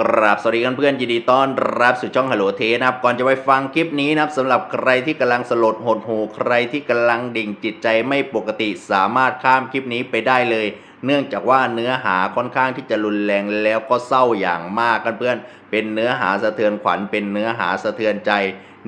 กราบสวัสดีกันเพื่อนยินดีต้อนรับสู่ช่องฮัลโหลเทนะครับ ก่อนจะไปฟังคลิปนี้นะครับสำหรับใครที่กำลังสลดหดหูใครที่กำลังดิ่งจิตใจไม่ปกติสามารถข้ามคลิปนี้ไปได้เลย เนื่องจากว่าเนื้อหาค่อนข้างที่จะรุนแรงแล้วก็เศร้าอย่างมากกันเพื่อน เป็นเนื้อหาสะเทือนขวัญเป็นเนื้อหาสะเทือนใจ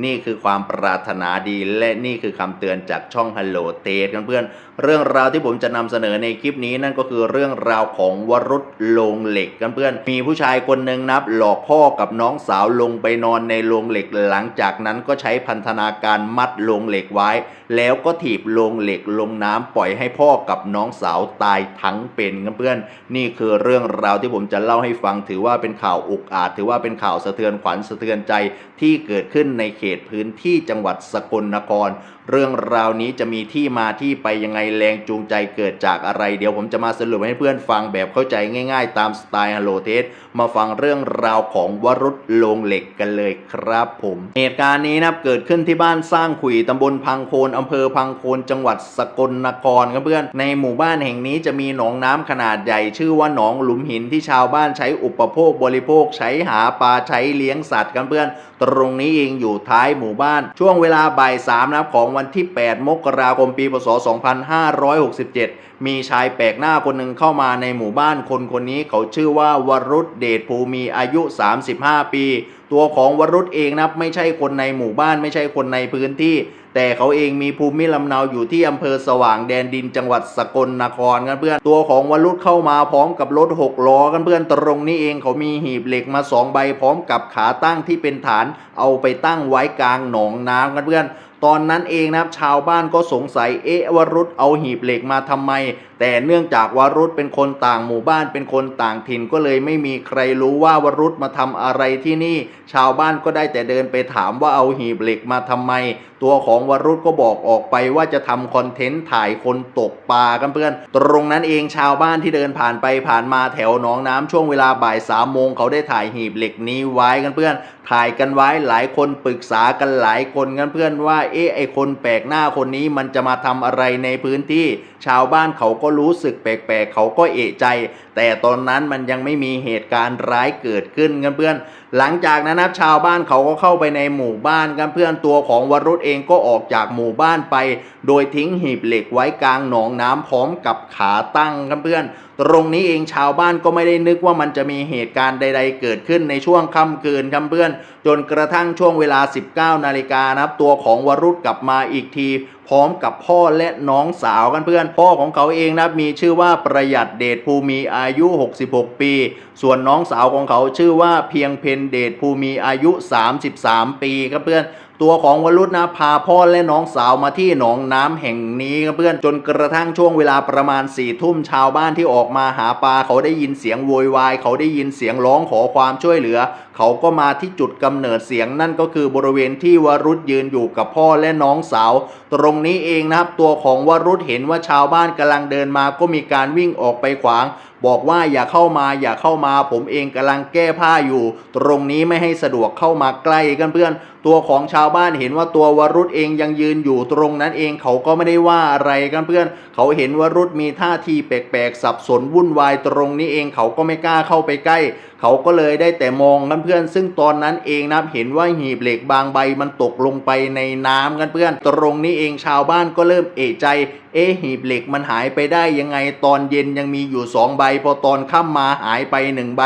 นี่คือความปรารถนาดี และนี่คือคำเตือนจากช่องฮัลโหลเทสกันเพื่อนเรื่องราวที่ผมจะนำเสนอในคลิปนี้นั่นก็คือเรื่องราวของวรุษโลงเหล็กกันเพื่อนมีผู้ชายคนหนึ่งนับ หลอกพ่อกับน้องสาวลงไปนอนในโรงเหล็กหลังจากนั้นก็ใช้พันธนาการมัดโรงเหล็กไว้ แล้วก็ถีบโรงเหล็กลงน้ำปล่อยให้พ่อกับน้องสาวตายทั้งเป็นกันเพื่อน นี่คือเรื่องราวที่ผมจะเล่าให้ฟังถือว่าเป็นข่าวอุกอาจ ถือว่าเป็นข่าวสะเทือนขวัญสะเทือนใจที่เกิดขึ้นในเขตพื้นที่จังหวัดสกลนคร เรื่องราวนี้จะมีที่มาที่ไปยังไงแรงจูงใจเกิดจากอะไร เดี๋ยวผมจะมาสรุปให้เพื่อนฟังแบบเข้าใจง่าย ๆ ตามสไตล์ฮัลโลเทสมาฟังเรื่องราวของวรุษโลงเหล็กกันเลยครับผม เหตุการณ์นี้นะเกิดขึ้นที่บ้านสร้างขุยตำบลพังโคนอำเภอพังโคนจังหวัดสกลนครครับเพื่อนในหมู่บ้านแห่งนี้จะมีหนองน้ำขนาดใหญ่ชื่อว่าหนองหลุมหินที่ชาวบ้านใช้อุปโภคบริโภคใช้หาปลาใช้เลี้ยงสัตว์กันเพื่อน ตรงนี้เองอยู่ท้ายหมู่บ้านช่วงเวลาบ่ายสามนะของวันที่ 8 มกราคมปีพศ 2567 มีชายแปลกหน้าคนหนึ่งเข้ามาในหมู่บ้านคนคนนี้เขาชื่อว่าวรุษเดชภูมีอายุ 35 ปี ตัวของวรุษเองนะไม่ใช่คนในหมู่บ้านไม่ใช่คนในพื้นที่ แต่เขาเองมีภูมิลำเนาอยู่ที่อำเภอสว่างแดนดินจังหวัดสกลนครกันเพื่อนตัวของวรุษเข้ามาพร้อมกับรถหกล้อกันเพื่อนตรงนี้เองเขามีหีบเหล็กมาสองใบพร้อมกับขาตั้งที่เป็นฐานเอาไปตั้งไว้กลางหนองน้ำกันเพื่อน ตอนนั้นเองนะครับชาวบ้านก็สงสัยเอ๊ะวรุษเอาหีบเหล็กมาทำไม แต่เนื่องจากวรุษเป็นคนต่างหมู่บ้านเป็นคนต่างถิ่นก็เลยไม่มีใครรู้ว่าวรุษมาทำอะไรที่นี่ ชาวบ้านก็ได้แต่เดินไปถามว่าเอาหีบเหล็กมาทำไม ตัวของวรุษก็บอกออกไปว่าจะทำคอนเทนต์ถ่ายคนตกปลากันเพื่อน ตรงนั้นเองชาวบ้านที่เดินผ่านไปผ่านมาแถวหนองน้ำช่วงเวลาบ่ายสามโมงเขาได้ถ่ายหีบเหล็กนี้ไว้กันเพื่อน ถ่ายกันไว้หลายคนปรึกษากันหลายคนกันเพื่อนว่าเอ๊ะไอคนแปลกหน้าคนนี้มันจะมาทำอะไรในพื้นที่ชาวบ้านเขาก็รู้สึกแปลกๆ เขาก็เอะใจ แต่ตอนนั้นมันยังไม่มีเหตุการณ์ร้ายเกิดขึ้นกันเพื่อน หลังจากนั้นนะชาวบ้านเขาก็เข้าไปในหมู่บ้านกันเพื่อนตัวของวรุษเองก็ออกจากหมู่บ้านไป โดยทิ้งหีบเหล็กไว้กลางหนองน้ำพร้อมกับขาตั้งกันเพื่อน ตรงนี้เองชาวบ้านก็ไม่ได้นึกว่ามันจะมีเหตุการณ์ใด ๆ เกิดขึ้นในช่วงค่ำคืนครับเพื่อน จนกระทั่งช่วงเวลา 19 นาฬิกานะครับตัวของวรุษกลับมาอีกทีพร้อมกับพ่อและน้องสาวกันเพื่อน พ่อของเขาเองนะมีชื่อว่าประหยัดเดชภูมีอาายุ 66 ปี ส่วนน้องสาวของเขาชื่อว่าเพียงเพนเดชภูมีอายุ 33 ปีครับเพื่อนตัวของวรุษนะพาพ่อและน้องสาวมาที่หนองน้ำแห่งนี้ครับเพื่อนจนกระทั่งช่วงเวลาประมาณสี่ทุ่มชาวบ้านที่ออกมาหาปลาเขาได้ยินเสียงโวยวายเขาได้ยินเสียงร้องขอความช่วยเหลือ เขาก็มาที่จุดกำเนิดเสียงนั่นก็คือบริเวณที่วรุษยืนอยู่กับพ่อและน้องสาว ตรงนี้เองนะครับ ตัวของวรุษเห็นว่าชาวบ้านกำลังเดินมาก็มีการวิ่งออกไปขวาง บอกว่าอย่าเข้ามาอย่าเข้ามา ผมเองกำลังแก้ผ้าอยู่ ตรงนี้ไม่ให้สะดวกเข้ามาใกล้กันเพื่อน ตัวของชาวบ้านเห็นว่าตัววรุษเองยังยืนอยู่ตรงนั้นเองเขาก็ไม่ได้ว่าอะไรกันเพื่อน เขาเห็นวรุษมีท่าทีแปลกๆสับสนวุ่นวายตรงนี้เองเขาก็ไม่กล้าเข้าไปใกล้เขาก็เลยได้แต่มองกันเพื่อน ซึ่งตอนนั้นเองนะเห็นว่าหีบเหล็กบางใบมันตกลงไปในน้ำกันเพื่อน ตรงนี้เองชาวบ้านก็เริ่มเอะใจ เอ๊ะหีบเหล็กมันหายไปได้ยังไงตอนเย็นยังมีอยู่สองใบ พอตอนค่ำมาหายไปหนึ่งใบ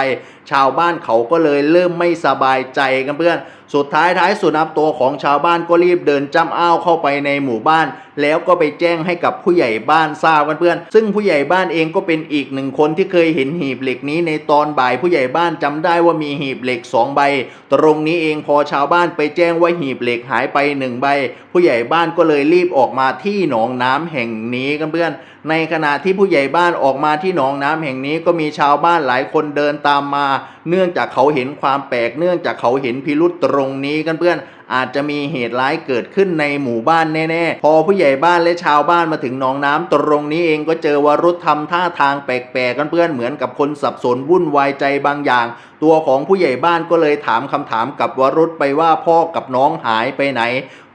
ชาวบ้านเขาก็เลยเริ่มไม่สบายใจกันเพื่อน สุดท้ายท้ายสุดนับตัวของชาวบ้านก็รีบเดินจ้ำอ้าวเข้าไปในหมู่บ้าน แล้วก็ไปแจ้งให้กับผู้ใหญ่บ้านทราบกันเพื่อน ซึ่งผู้ใหญ่บ้านเองก็เป็นอีกหนึ่งคนที่เคยเห็นหีบเหล็กนี้ในตอนบ่ายผู้ใหญ่บ้านจำได้ว่ามีหีบเหล็กสองใบ ตรงนี้เองพอชาวบ้านไปแจ้งว่าหีบเหล็กหายไปหนึ่งใบ ผู้ใหญ่บ้านก็เลยรีบออกมาที่หนองน้ำแห่งนี้กันเพื่อน ในขณะที่ผู้ใหญ่บ้านออกมาที่หนองน้ำแห่งนี้ก็มีชาวบ้านหลายคนเดินตามมา เนื่องจากเขาเห็นความแปลก เนื่องจากเขาเห็นพิรุษตรงนี้กันเพื่อนอาจจะมีเหตุร้ายเกิดขึ้นในหมู่บ้านแน่ๆ พอผู้ใหญ่บ้านและชาวบ้านมาถึงหนองน้ำตรงนี้เองก็เจอวรุษทำท่าทางแปลกๆกันเพื่อนเหมือนกับคนสับสนวุ่นวายใจบางอย่าง ตัวของผู้ใหญ่บ้านก็เลยถามคำถามกับวรุษไปว่าพ่อกับน้องหายไปไหน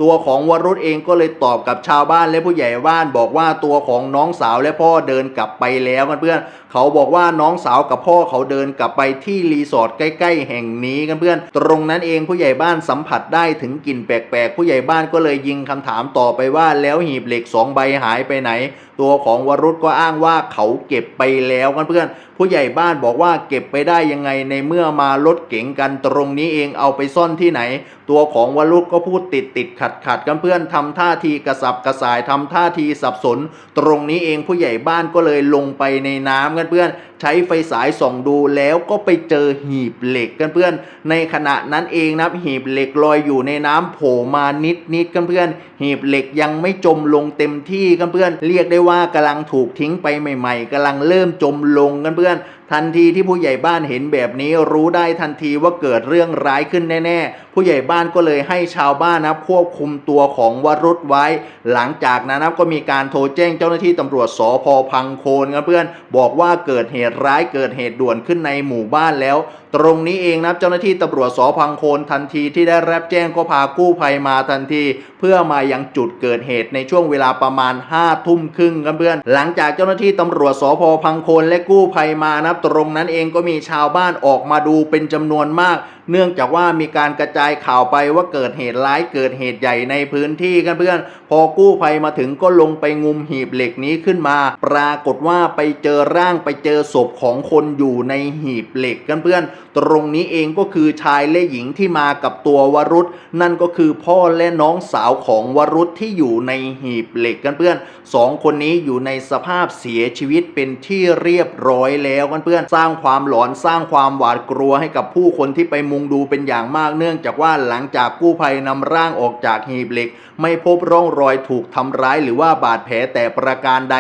ตัวของวรุษเองก็เลยตอบกับชาวบ้านและผู้ใหญ่บ้านบอกว่าตัวของน้องสาวและพ่อเดินกลับไปแล้วกันเพื่อน เขาบอกว่าน้องสาวกับพ่อเขาเดินกลับไปที่รีสอร์ทใกล้ ๆ แห่งนี้กันเพื่อน ตรงนั้นเองผู้ใหญ่บ้านสัมผัสได้ถึงกลิ่นแปลกๆ ผู้ใหญ่บ้านก็เลยยิงคำถามต่อไปว่าแล้วหีบเหล็กสองใบหายไปไหน ตัวของวรุษก็อ้างว่าเขาเก็บไปแล้วกันเพื่อน ผู้ใหญ่บ้านบอกว่าเก็บไปได้ยังไงในเมื่อมารถเก๋งกันตรงนี้เองเอาไปซ่อนที่ไหน ตัวของวรุษก็พูดติดติดขัดขัดกันเพื่อนทำท่าทีกระสับกระส่ายทำท่าทีสับสน ตรงนี้เองผู้ใหญ่บ้านก็เลยลงไปในน้ำกันเพื่อนใช้ไฟฉายส่องดูแล้วก็ไปเจอหีบเหล็กกันเพื่อน ในขณะนั้นเองนะหีบเหล็กลอยอยู่ในน้ำโผล่มานิดนิดกันเพื่อน หีบเหล็กยังไม่จมลงเต็มที่กันเพื่อน เรียกได้ว่ากำลังถูกทิ้งไปใหม่ ๆกำลังเริ่มจมลงกันเพื่อน joogaan ทันทีที่ผู้ใหญ่บ้านเห็นแบบนี้รู้ได้ทันทีว่าเกิดเรื่องร้ายขึ้นแน่ๆ ผู้ใหญ่บ้านก็เลยให้ชาวบ้านนะควบคุมตัวของวรุษไว้ หลังจากนั้นนะก็มีการโทรแจ้งเจ้าหน้าที่ตำรวจสพพังโคนกันเพื่อนบอกว่าเกิดเหตุร้ายเกิดเหตุด่วนขึ้นในหมู่บ้านแล้ว ตรงนี้เองนะเจ้าหน้าที่ตำรวจสพังโคนทันทีที่ได้รับแจ้งก็พากู้ภัยมาทันที เพื่อมายังจุดเกิดเหตุในช่วงเวลาประมาณ5้าทุ่มครึ่งกันเพื่อนหลังจากเจ้าหน้าที่ตำรวจสพพังโคนและกู้ภัยมานะตรงนั้นเองก็มีชาวบ้านออกมาดูเป็นจำนวนมาก เนื่องจากว่ามีการกระจายข่าวไปว่าเกิดเหตุร้ายเกิดเหตุใหญ่ในพื้นที่กันเพื่อน พอกู้ภัยมาถึงก็ลงไปงุมหีบเหล็กนี้ขึ้นมา ปรากฏว่าไปเจอร่างไปเจอศพของคนอยู่ในหีบเหล็กกันเพื่อน ตรงนี้เองก็คือชายและหญิงที่มากับตัววรุษ นั่นก็คือพ่อและน้องสาวของวรุษที่อยู่ในหีบเหล็กกันเพื่อนสองคนนี้อยู่ในสภาพเสียชีวิตเป็นที่เรียบร้อยแล้วกันเพื่อน สร้างความหลอนสร้างความหวาดกลัวให้กับผู้คนที่ไปมุงดูเป็นอย่างมากเนื่องจากว่าหลังจากกู้ภัยนำร่างออกจากหีบเหล็ก ไม่พบร่องรอยถูกทำร้ายหรือว่าบาดแผลแต่ประการใด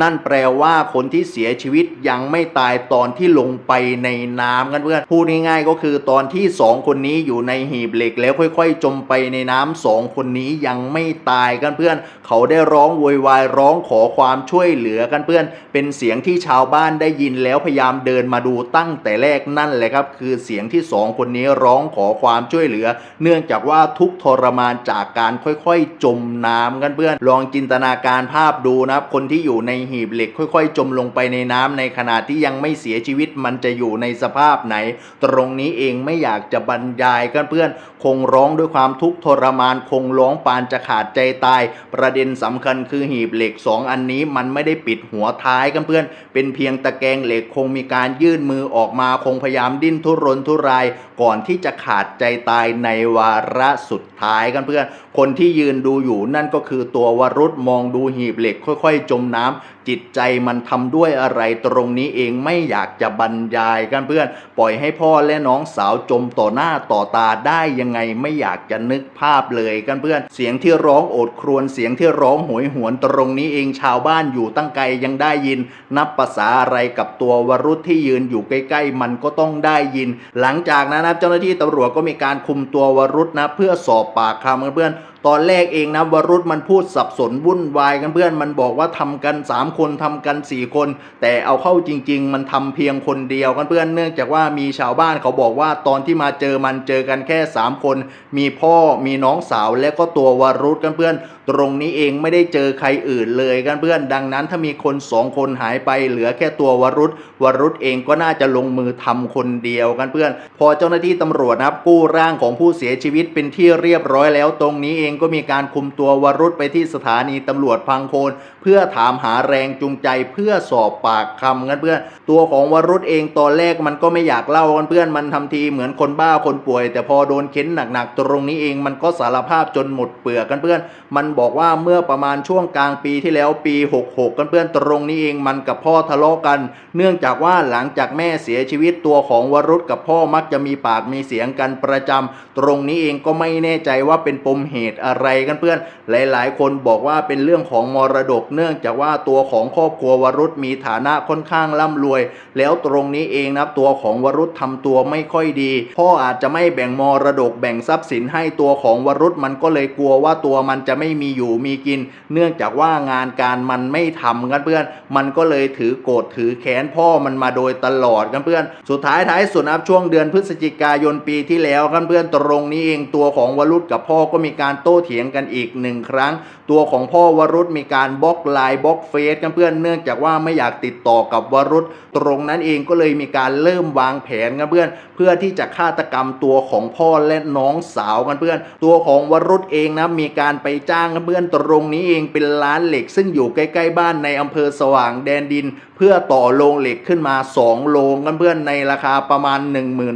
นั่นแปลว่าคนที่เสียชีวิตยังไม่ตายตอนที่ลงไปในน้ำกันเพื่อนพูดง่ายๆก็คือตอนที่สองคนนี้อยู่ในหีบเหล็กแล้วค่อย ๆ จมไปในน้ำสองคนนี้ยังไม่ตายกันเพื่อน เขาได้ร้องโวยวายร้องขอความช่วยเหลือกันเพื่อน เป็นเสียงที่ชาวบ้านได้ยินแล้วพยายามเดินมาดูตั้งแต่แรกนั่นแหละครับ คือเสียงที่สองคนนี้ร้องขอความช่วยเหลือ เนื่องจากว่าทุกทรมานจากการค่อยๆ จมน้ำกันเพื่อนลองจินตนาการภาพดูนะครับคนที่อยู่ในหีบเหล็กค่อย ๆ จมลงไปในน้ำในขณะที่ยังไม่เสียชีวิตมันจะอยู่ในสภาพไหน ตรงนี้เองไม่อยากจะบรรยายกันเพื่อน คงร้องด้วยความทุกข์ทรมาน คงร้องปานจะขาดใจตาย ประเด็นสำคัญคือหีบเหล็กสองอันนี้มันไม่ได้ปิดหัวท้ายกันเพื่อน เป็นเพียงตะแกรงเหล็กคงมีการยื่นมือออกมาคงพยายามดิ้นทุรนทุรายก่อนอนที่จะขาดใจตายในวาระสุดท้ายกันเพื่อน คนที่ยืนดูอยู่นั่นก็คือตัววรุษมองดูหีบเหล็กค่อย ๆ จมน้ำ จิตใจมันทำด้วยอะไรตรงนี้เองไม่อยากจะบรรยายกันเพื่อน ปล่อยให้พ่อและน้องสาวจมต่อหน้าต่อตาได้ยังไงไม่อยากจะนึกภาพเลยกันเพื่อน เสียงที่ร้องโอดครวญเสียงที่ร้องโหยหวนตรงนี้เองชาวบ้านอยู่ตั้งไกลยังได้ยิน นับภาษาอะไรกับตัววรุษที่ยืนอยู่ใกล้ๆ มันก็ต้องได้ยิน หลังจากนั้นนะเจ้าหน้าที่ตำรวจก็มีการคุมตัววรุษนะ เพื่อสอบปากคำกันเพื่อน ตอนแรกเองนะวรุษมันพูดสับสนวุ่นวายกันเพื่อนมันบอกว่าทำกัน 3 คนทำกัน 4 คน แต่เอาเข้าจริง ๆ มันทำเพียงคนเดียวกันเพื่อนเนื่องจากว่ามีชาวบ้านเขาบอกว่าตอนที่มาเจอมันเจอกันแค่ 3 คน มีพ่อมีน้องสาวและก็ตัววรุษกันเพื่อน ตรงนี้เองไม่ได้เจอใครอื่นเลยกันเพื่อน ดังนั้นถ้ามีคนสองคนหายไปเหลือแค่ตัววรุษวรุษเองก็น่าจะลงมือทำคนเดียวกันเพื่อน พอเจ้าหน้าที่ตำรวจนะครับกู้ร่างของผู้เสียชีวิตเป็นที่เรียบร้อยแล้วตรงนี้เองก็มีการคุมตัววรุษไปที่สถานีตำรวจพังโคน เพื่อถามหาแรงจูงใจเพื่อสอบปากคำกันเพื่อนตัวของวรุษเองตอนแรกมันก็ไม่อยากเล่ากันเพื่อนมันทำทีเหมือนคนบ้าคนป่วย แต่พอโดนเค้นหนักๆตรงนี้เองมันก็สารภาพจนหมดเปลือกกันเพื่อน มันบอกว่าเมื่อประมาณช่วงกลางปีที่แล้วปี 66 กันเพื่อนตรงนี้เองมันกับพ่อทะเลาะกัน เนื่องจากว่าหลังจากแม่เสียชีวิตตัวของวรุษกับพ่อมักจะมีปากมีเสียงกันประจำตรงนี้เองก็ไม่แน่ใจว่าเป็นปมเหตุอะไรกันเพื่อน หลาย ๆ คนบอกว่าเป็นเรื่องของมรดกเนื่องจากว่าตัวของครอบครัววรุษมีฐานะค่อนข้างร่ำรวย แล้วตรงนี้เองนะครับตัวของวรุษทำตัวไม่ค่อยดี พ่ออาจจะไม่แบ่งมรดกแบ่งทรัพย์สินให้ตัวของวรุษมันก็เลยกลัวว่าตัวมันจะไม่มีอยู่มีกิน เนื่องจากว่างานการมันไม่ทำกันเพื่อน มันก็เลยถือโกรธถือแค้นพ่อมันมาโดยตลอดกันเพื่อน สุดท้ายท้ายสุดนะครับช่วงเดือนพฤศจิกายนปีที่แล้วกันเพื่อนตรงนี้เองตัวของวรุษกับพ่อก็มีการโต้เถียงกันอีกหนึ่งครั้ง ตัวของพ่อวรุษมีการบล็อกไลน์บล็อกเฟซกันเพื่อนเนื่องจากว่าไม่อยากติดต่อกับวรุษตรงนั้นเองก็เลยมีการเริ่มวางแผนกันเพื่อน เพื่อที่จะฆาตกรรมตัวของพ่อและน้องสาวกันเพื่อน ตัวของวรุษเองนะมีการไปจ้างกันเพื่อนตรงนี้เองเป็นร้านเหล็ก ซึ่งอยู่ใกล้ๆบ้านในอำเภอสว่างแดนดิน พื่อต่อโรงเหล็กขึ้นมา 2โรงกันเพื่อนในราคาประมาณ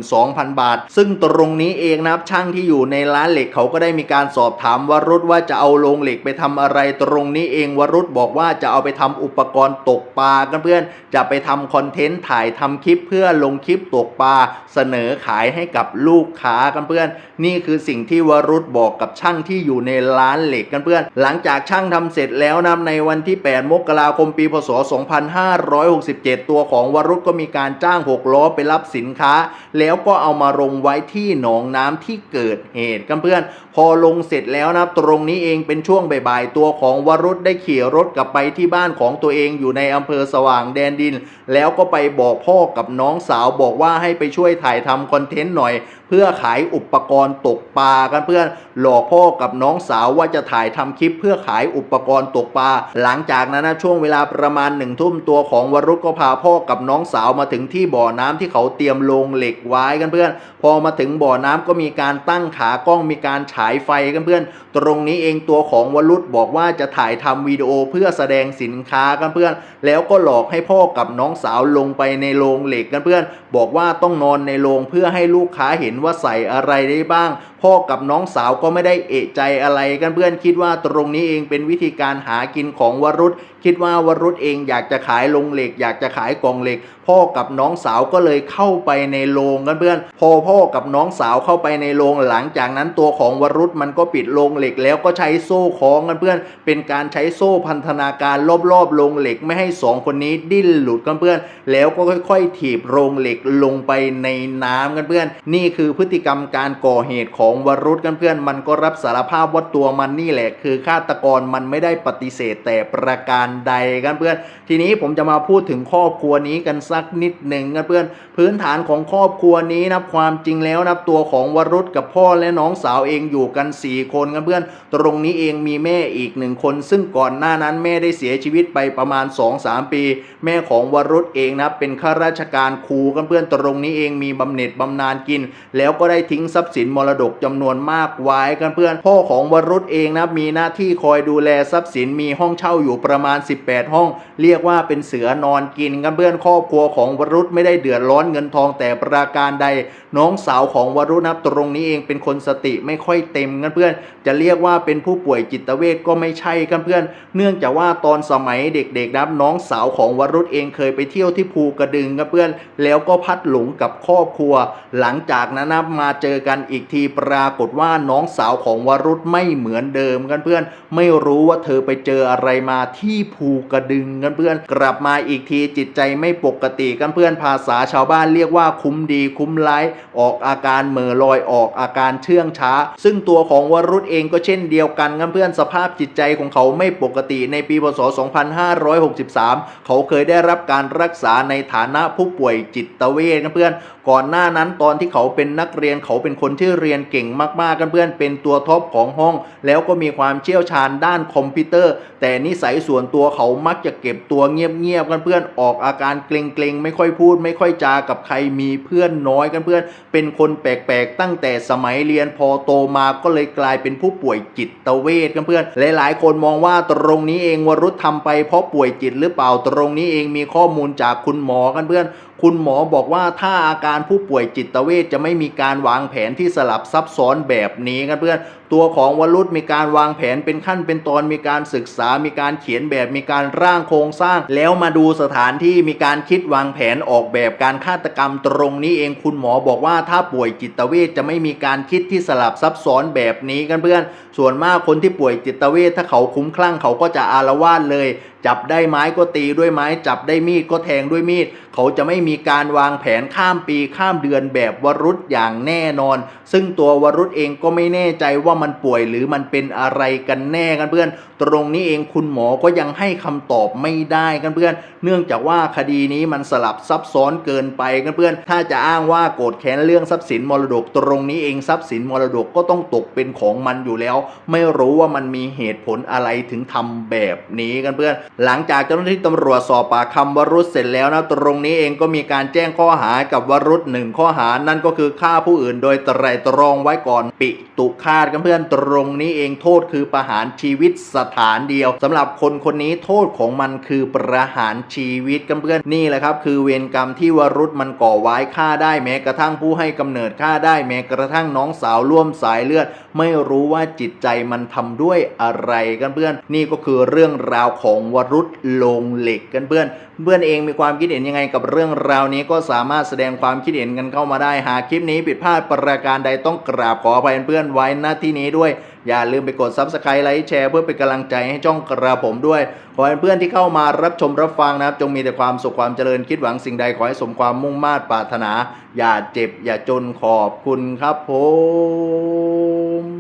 12,000 บาท ซึ่งตรงนี้เองนะครับช่างที่อยู่ในร้านเหล็กเขาก็ได้มีการสอบถามวรุษว่าจะเอาโรงเหล็กไปทำอะไร ตรงนี้เองวรุษบอกว่าจะเอาไปทำอุปกรณ์ตกปลากันเพื่อนจะไปทำคอนเทนต์ถ่ายทำคลิปเพื่อลงคลิปตกปลาเสนอขายให้กับลูกค้ากันเพื่อน นี่คือสิ่งที่วรุษบอกกับช่างที่อยู่ในร้านเหล็กกันเพื่อน หลังจากช่างทำเสร็จแล้วนะในวันที่ 8 มกราคมปีพศ2567 ตัวของวรุษก็มีการจ้าง 6 ล้อไปรับสินค้า แล้วก็เอามาลงไว้ที่หนองน้ำที่เกิดเหตุกันเพื่อนพอลงเสร็จแล้วนะตรงนี้เองเป็นช่วงบ่ายๆตัวของวรุษได้ขี่รถกลับไปที่บ้านของตัวเองอยู่ในอำเภอสว่างแดนดิน แล้วก็ไปบอกพ่อกับน้องสาวบอกว่าให้ไปช่วยถ่ายทำคอนเทนต์หน่อย พื่อขายอุปกรณ์ตกปลากันเพื่อนหลอกพ่อกับน้องสาวว่าจะถ่ายทำคลิปเพื่อขายอุปกรณ์ตกปลาหลังจากนั้นนะช่วงเวลาประมาณหนึ่งทุ่มตัวของวรุษก็พาพ่อกับน้องสาวมาถึงที่บ่อน้ำที่เขาเตรียมโลงเหล็กไว้กันเพื่อน พอมาถึงบ่อน้ำก็มีการตั้งขากล้องมีการฉายไฟกันเพื่อน ตรงนี้เองตัวของวรุษบอกว่าจะถ่ายทำวิดีโอเพื่อแสดงสินค้ากันเพื่อน แล้วก็หลอกให้พ่อกับน้องสาวลงไปในโรงเหล็กกันเพื่อน บอกว่าต้องนอนในโรงเพื่อให้ลูกค้าเห็นว่าใส่อะไรได้บ้าง พ่อกับน้องสาวก็ไม่ได้เอะใจอะไรกันเพื่อนคิดว่าตรงนี้เองเป็นวิธีการหากินของวรุษคิดว่าวรุษเองอยากจะขายโรงเหล็ก อยากจะขายกองเหล็ก พ่อกับน้องสาวก็เลยเข้าไปในโรงกันเพื่อน พอพ่อกับน้องสาวเข้าไปในโรงหลังจากนั้นตัวของวรุษมันก็ปิดโรงเหล็กแล้วก็ใช้โซ่คล้องกันเพื่อน เป็นการใช้โซ่พันธนาการรอบๆโรงเหล็กไม่ให้สองคนนี้ดิ้นหลุดกันเพื่อน แล้วก็ค่อยๆถีบโรงเหล็กลงไปในน้ำกันเพื่อน นี่คือพฤติกรรมการก่อเหตุของของวรุษกันเพื่อนมันก็รับสารภาพว่าตัวมันนี่แหละคือฆาตกรมันไม่ได้ปฏิเสธแต่ประการใดกันเพื่อน ทีนี้ผมจะมาพูดถึงครอบครัวนี้กันสักนิดหนึ่งกันเพื่อน พื้นฐานของครอบครัวนี้นะความจริงแล้วนะตัวของวรุษกับพ่อและน้องสาวเองอยู่กัน 4 คนกันเพื่อน ตรงนี้เองมีแม่อีกหนึ่งคน ซึ่งก่อนหน้านั้นแม่ได้เสียชีวิตไปประมาณ 2-3 ปี แม่ของวรุษเองนะเป็นข้าราชการครูกันเพื่อนตรงนี้เองมีบำเหน็จบำนาญกิน แล้วก็ได้ทิ้งทรัพย์สินมรดกจำนวนมากไว้กันเพื่อนพ่อของวรุษเองนะมีหน้าที่คอยดูแลทรัพย์สินมีห้องเช่าอยู่ประมาณ 18 ห้อง เรียกว่าเป็นเสือนอนกินกันเพื่อนครอบครัวของวรุษไม่ได้เดือดร้อนเงินทองแต่ประการใด น้องสาวของวรุษนะตรงนี้เองเป็นคนสติไม่ค่อยเต็มกันเพื่อน จะเรียกว่าเป็นผู้ป่วยจิตเวชก็ไม่ใช่กันเพื่อน เนื่องจากว่าตอนสมัยเด็กๆนะน้องสาวของวรุษเองเคยไปเที่ยวที่ภูกระดึงกันเพื่อน แล้วก็พัดหลงกับครอบครัว หลังจากนั้นนะมาเจอกันอีกทีประากฏว่าน้องสาวของวรุษไม่เหมือนเดิมกันเพื่อน ไม่รู้ว่าเธอไปเจออะไรมาที่ภูกระดึงกันเพื่อน กลับมาอีกทีจิตใจไม่ปกติกันเพื่อนภาษาชาวบ้านเรียกว่าคุ้มดีคุ้มไร้ออกอาการเหม่อลอยออกอาการเชื่องช้า ซึ่งตัวของวรุษเองก็เช่นเดียวกันกันเพื่อนสภาพจิตใจของเขาไม่ปกติในปีพศ 2563 เขาเคยได้รับการรักษาในฐานะผู้ป่วยจิตเวชกันเพื่อน ก่อนหน้านั้นตอนที่เขาเป็นนักเรียนเขาเป็นคนที่เรียนเก่งมากๆกันเพื่อนเป็นตัวท็อปของห้อง แล้วก็มีความเชี่ยวชาญด้านคอมพิวเตอร์ แต่นิสัยส่วนตัวเขามักจะเก็บตัวเงียบๆกันเพื่อนออกอาการเกรงๆไม่ค่อยพูด ไม่ค่อยจากับใครมีเพื่อนน้อยกันเพื่อน เป็นคนแปลกๆตั้งแต่สมัยเรียนพอโตมาก็เลยกลายเป็นผู้ป่วยจิตเวชกันเพื่อนหลายๆ คนมองว่าตรงนี้เองวรุษทำไปเพราะป่วยจิตหรือเปล่าตรงนี้เองมีข้อมูลจากคุณหมอกันเพื่อนคุณหมอบอกว่าถ้าอาการผู้ป่วยจิตเวชจะไม่มีการวางแผนที่สลับซับซ้อนแบบนี้กันเพื่อนตัวของวรุษมีการวางแผนเป็นขั้นเป็นตอนมีการศึกษา มีการเขียนแบบมีการร่างโครงสร้าง แล้วมาดูสถานที่มีการคิดวางแผนออกแบบการฆาตกรรมตรงนี้เองคุณหมอบอกว่าถ้าป่วยจิตเวชจะไม่มีการคิดที่สลับซับซ้อนแบบนี้กันเพื่อน ส่วนมากคนที่ป่วยจิตเวชถ้าเขาคุ้มคลั่งเขาก็จะอารวาสเลย จับได้ไม้ก็ตีด้วยไม้ จับได้มีดก็แทงด้วยมีด เขาจะไม่มีการวางแผนข้ามปีข้ามเดือนแบบวรุษอย่างแน่นอน ซึ่งตัววรุษเองก็ไม่แน่ใจว่ามันป่วยหรือมันเป็นอะไรกันแน่กันเพื่อนตรงนี้เองคุณหมอก็ยังให้คำตอบไม่ได้กันเพื่อน เนื่องจากว่าคดีนี้มันสลับซับซ้อนเกินไปกันเพื่อน ถ้าจะอ้างว่าโกรธแค้นเรื่องทรัพย์สินมรดก ตรงนี้เองทรัพย์สินมรดกก็ต้องตกเป็นของมันอยู่แล้ว ไม่รู้ว่ามันมีเหตุผลอะไรถึงทำแบบนี้กันเพื่อน หลังจากเจ้าหน้าที่ตำรวจสอบปากคำวรุษเสร็จแล้วนะตรงนี้เองก็มีการแจ้งข้อหากับวรุษหนึ่งข้อหานั่นก็คือฆ่าผู้อื่นโดยไตรตรองไว้ก่อนปิตุคาตกันเพื่อนตรงนี้เองโทษคือประหารชีวิตสถานเดียวสำหรับคนคนนี้โทษของมันคือประหารชีวิตกันเพื่อนนี่แหละครับคือเวรกรรมที่วรุษมันก่อไว้ฆ่าได้แม้กระทั่งผู้ให้กำเนิดฆ่าได้แม้กระทั่งน้องสาวร่วมสายเลือด ไม่รู้ว่าจิตใจมันทำด้วยอะไรกันเพื่อน นี่ก็คือเรื่องราวของวรุษลงเหล็กกันเพื่อน เพื่อนเองมีความคิดเห็นยังไงกับเรื่องราวนี้ก็สามารถแสดงความคิดเห็นกันเข้ามาได้หากคลิปนี้ผิดพลาดประการใดต้องกราบขออภัยเพื่อนไว้หน้าที่นี้ด้วย อย่าลืมไปกด Subscribe ไลค์แชร์เพื่อเป็นกำลังใจให้ช่องกระผมด้วย ขอให้เพื่อนที่เข้ามารับชมรับฟังนะครับ จงมีแต่ความสุขความเจริญคิดหวังสิ่งใดขอให้สมความมุ่งมา่ปรารถนา อย่าเจ็บอย่าจนขอบคุณครับผม